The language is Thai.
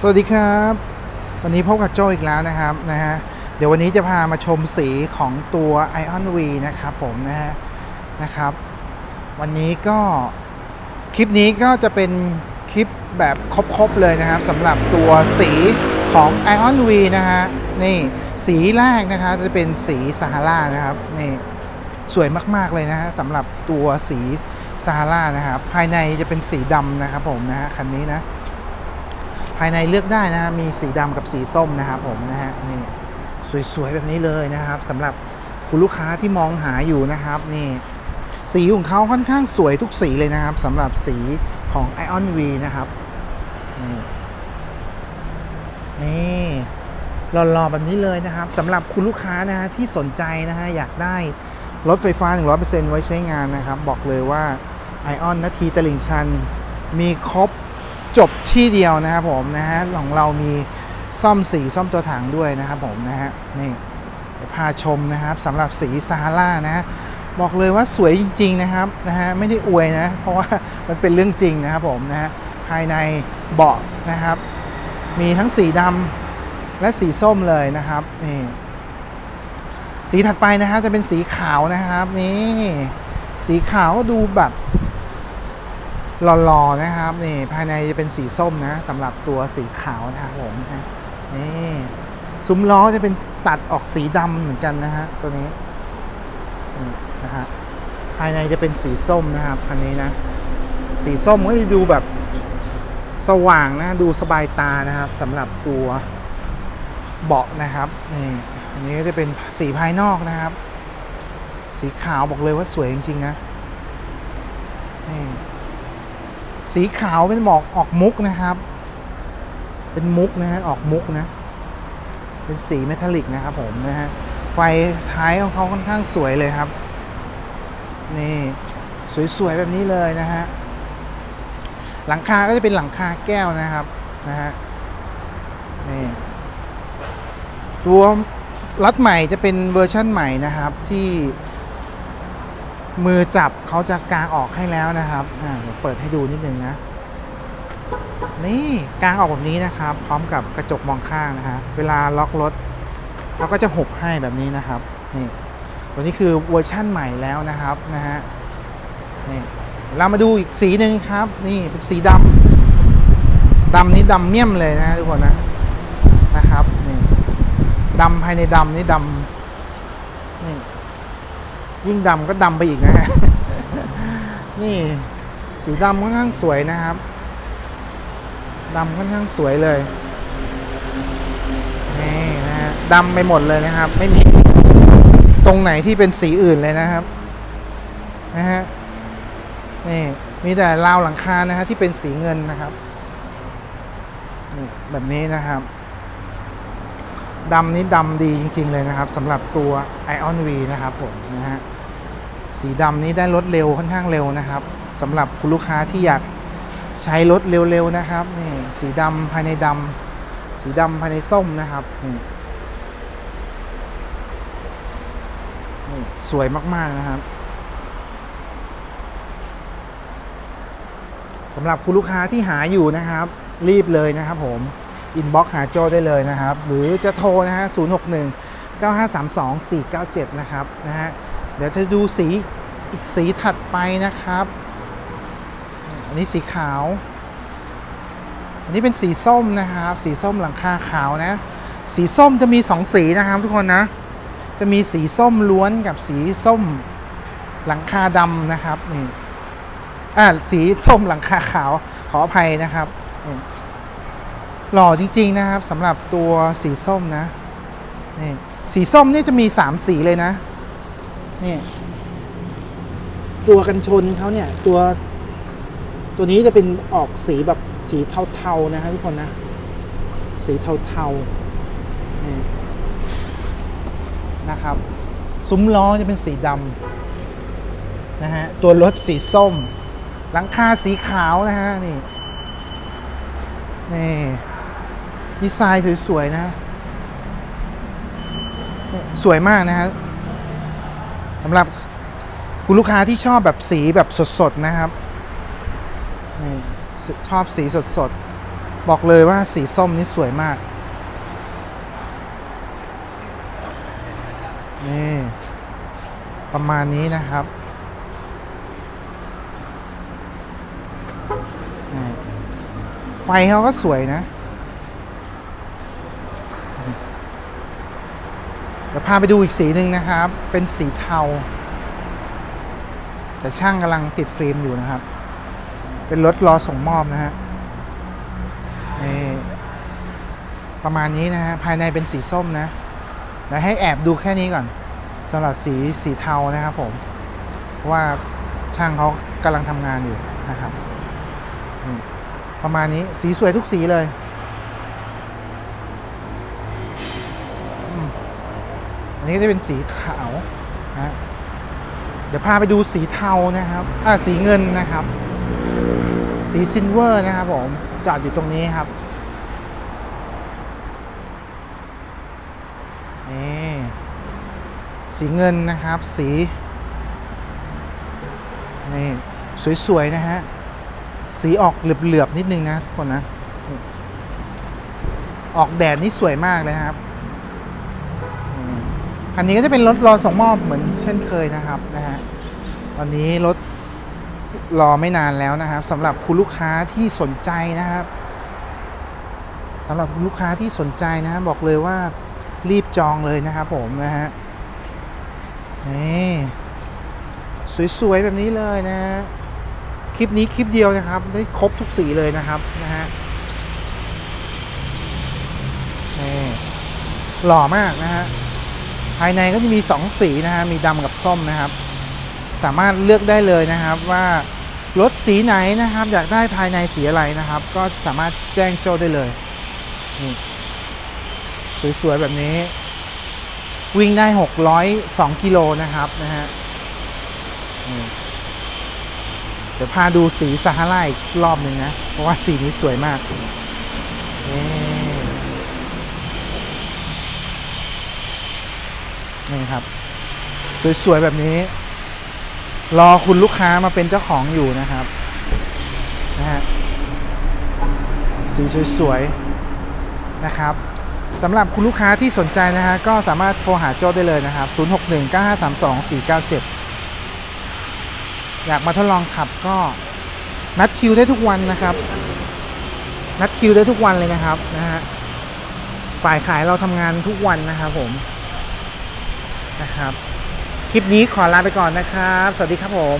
สวัสดีครับ วันนี้พบกับโจอีกแล้วนะครับนะฮะเดี๋ยววันนี้จะพามาชมสีของตัว Ion V นะครับผมนะฮะนะครับ วันนี้ก็คลิปนี้ก็จะเป็นคลิปแบบครบๆเลยนะครับสำหรับตัวสีของ Ion V นะฮะนี่สีแรกนะครับจะเป็นสีซาฮารานะครับนี่สวยมากๆเลยนะฮะสำหรับตัวสีซาฮารานะครับภายในจะเป็นสีดำนะครับผมนะฮะคันนี้นะ ภายในเลือกได้นะ มีสีดำกับสีส้มนะครับผมนะฮะนี่สวยๆแบบนี้เลยนะครับสำหรับคุณลูกค้าที่มองหาอยู่นะครับนี่สีของเขาค่อนข้างสวยทุกสีเลยนะครับสำหรับสีของ Ion V นะครับนี่นี่หล่อๆแบบนี้เลยนะครับสำหรับคุณลูกค้านะฮะที่สนใจนะฮะอยากได้รถไฟฟ้า 100%ไว้ใช้งานนะครับ บอกเลยว่า Ion นาทีตลิ่งชัน มีครบ จบที่เดียวนะครับผมนะฮะของเรามีซ่อมสีซ่อมตัวถังด้วยนะครับผมนะฮะนี่พาชมนะครับสำหรับสีซาฮาร่านะบอกเลยว่าสวยจริง ๆนะครับนะฮะไม่ได้อวยนะ เพราะว่ามันเป็นเรื่องจริงนะครับผมนะฮะภายในเบาะนะครับ มีทั้งสีดำและสีส้มเลยนะครับนี่สีถัดไปนะครับจะเป็นสีขาวนะครับนี่สีขาวดูแบบ หล่อๆนะครับนี่ภายในจะเป็นสีส้มนะสำหรับตัวสีขาวนะครับผมนะนี่ซุ้มล้อจะเป็นตัดออกสีดำเหมือนกันนะฮะตัวนี้นี่นะฮะภายในจะเป็นสีส้มนะครับคันนี้นะ สีส้มก็จะดูแบบสว่างนะดูสบายตานะครับสำหรับตัวเบาะนะครับนี่อันนี้ก็จะเป็นสีภายนอกนะครับ สีขาวบอกเลยว่าสวยจริงๆนะนี่ สีขาวเป็นหมอกออกมุกนะครับ เป็นมุกนะฮะออกมุกนะ เป็นสีเมทัลลิกนะครับผมนะฮะไฟท้ายของเขาค่อนข้างสวยเลยครับ นี่สวยๆแบบนี้เลยนะฮะหลังคาก็จะเป็นหลังคาแก้วนะครับนะฮะนี่ตัวรัดใหม่จะเป็นเวอร์ชั่นใหม่นะครับที่ มือจับเขาจะกางออกให้แล้วนะครับเดี๋ยวเปิดให้ดูนิดนึงนะ นี่กางออกแบบนี้นะครับ พร้อมกับกระจกมองข้างนะฮะเวลาล็อกรถเขาก็จะหบให้แบบนี้นะครับนี่ตัวนี้คือเวอร์ชั่นใหม่แล้วนะครับนะฮะนี่เรามาดูอีกสีหนึ่งครับ นี่เป็นสีดำดำนี้ดำเมี่ยมเลยนะทุกคนนะนะครับนี่ดำภายในดำนี่ดำ ยิ่งดำก็ดำไปอีกนะฮะ นี่สีดำค่อนข้างสวยนะครับดำค่อนข้างสวยเลยนี่นะฮะดำไปหมดเลยนะครับ ไม่มีตรงไหนที่เป็นสีอื่นเลยนะครับ นะฮะนี่มีแต่ราวหลังคานะฮะที่เป็นสีเงินนะครับนี่แบบนี้นะครับดำนี้ดำดีจริง ๆ เลยนะครับสำหรับตัว Ion V นะครับผมนะฮะ สีดำนี้ได้รถเร็วค่อนข้างเร็วนะครับสำหรับคุณลูกค้าที่อยากใช้รถเร็วๆนะครับนี่สีดำภายในดำสีดำภายในส้มนะครับนี่สวยมากๆนะครับสำหรับคุณลูกค้าที่หาอยู่นะครับ รีบเลยนะครับผมอินบ็อกซ์หาโจได้เลยนะครับ หรือจะโทรนะฮะ 061 9532 497 นะครับนะฮะ เดี๋ยวจะดูสีอีกสีถัดไปนะครับ อันนี้สีขาว อันนี้เป็นสีส้มนะครับ สีส้มหลังคาขาวนะ สีส้มจะมีสองสีนะครับทุกคนนะ จะมีสีส้มล้วนกับสีส้มหลังคาดำนะครับนี่อ่าสีส้มหลังคาขาวขออภัยนะครับ หล่อจริงๆนะครับสำหรับตัวสีส้มนะนี่สีส้มนี่จะมีสามสีเลยนะ นี่ตัวกันชนเขาเนี่ย ตัว ตัวนี้จะเป็นออกสีแบบสีเทาๆนะครับทุกคนนะ สีเทาๆนี่นะครับ ซุ้มล้อจะเป็นสีดำนะฮะ ตัวรถสีส้ม หลังคาสีขาวนะฮะนี่นี่ดีไซน์สวยๆนะ สวยมากนะฮะ สำหรับคุณลูกค้าที่ชอบแบบสีแบบสดๆนะครับชอบสีสดๆ บอกเลยว่าสีส้มนี่สวยมากนี่ประมาณนี้นะครับไฟเขาก็สวยนะ ดี๋ยวพาไปดูอีกสีหนึ่งนะครับ เป็นสีเทา แต่ช่างกำลังติดฟิล์มอยู่นะครับ เป็นรถรอส่งมอบนะฮะนี่ประมาณนี้นะฮะ ภายในเป็นสีส้มนะเดี๋ยวให้แอบดูแค่นี้ก่อนสำหรับสีสีเทานะครับผมเพราะว่าช่างเขากำลังทำงานอยู่นะครับ ประมาณนี้สีสวยทุกสีเลย อันนี้จะเป็นสีขาวนะเดี๋ยวพาไปดูสีเทานะครับอ่าสีเงินนะครับ สีซิลเวอร์นะครับผมจอดอยู่ตรงนี้ครับนี่สีเงินนะครับสีนี่สวยๆนะฮะสีออกเหลือบๆนิดนึงนะทุกคนนะ ออกแดดนี่สวยมากเลยครับ อันนี้ก็จะเป็นรถรอส่งมอบเหมือนเช่นเคยนะครับนะฮะตอนนี้รถรอไม่นานแล้วนะครับสำหรับคุณลูกค้าที่สนใจนะครับสำหรับคุณลูกค้าที่สนใจนะฮะบอกเลยว่ารีบจองเลยนะครับผมนะฮะนี่สวย ๆ แบบนี้เลยนะฮะคลิปนี้คลิปเดียวนะครับ ได้ครบทุกสีเลยนะครับนะฮะนี่หล่อมากนะฮะ ภายในก็จะมี 2 สีนะฮะมีดำกับส้มนะครับ สามารถเลือกได้เลยนะครับว่ารถสีไหนนะครับอยากได้ภายในสีอะไรนะครับ ก็สามารถแจ้งโจ้ได้เลยนี่สวยๆแบบนี้ วิ่งได้ 602กิโลนะครับนะฮะเดี๋ยวพาดูสีซาฮาราอีกรอบหนึ่งนะ เพราะว่าสีนี้สวยมากนี่ นี่ครับ สวยๆแบบนี้ รอคุณลูกค้ามาเป็นเจ้าของอยู่นะครับนะฮะสีสวยๆนะครับสำหรับคุณลูกค้าที่สนใจนะฮะก็สามารถโทรหาโจ้ได้เลยนะครับ 0619532497 อยากมาทดลองขับก็นัดคิวได้ทุกวันนะครับ นัดคิวได้ทุกวันเลยนะครับนะฮะฝ่ายขายเราทำงานทุกวันนะครับผม นะครับ คลิปนี้ขอลาไปก่อนนะครับ สวัสดีครับผม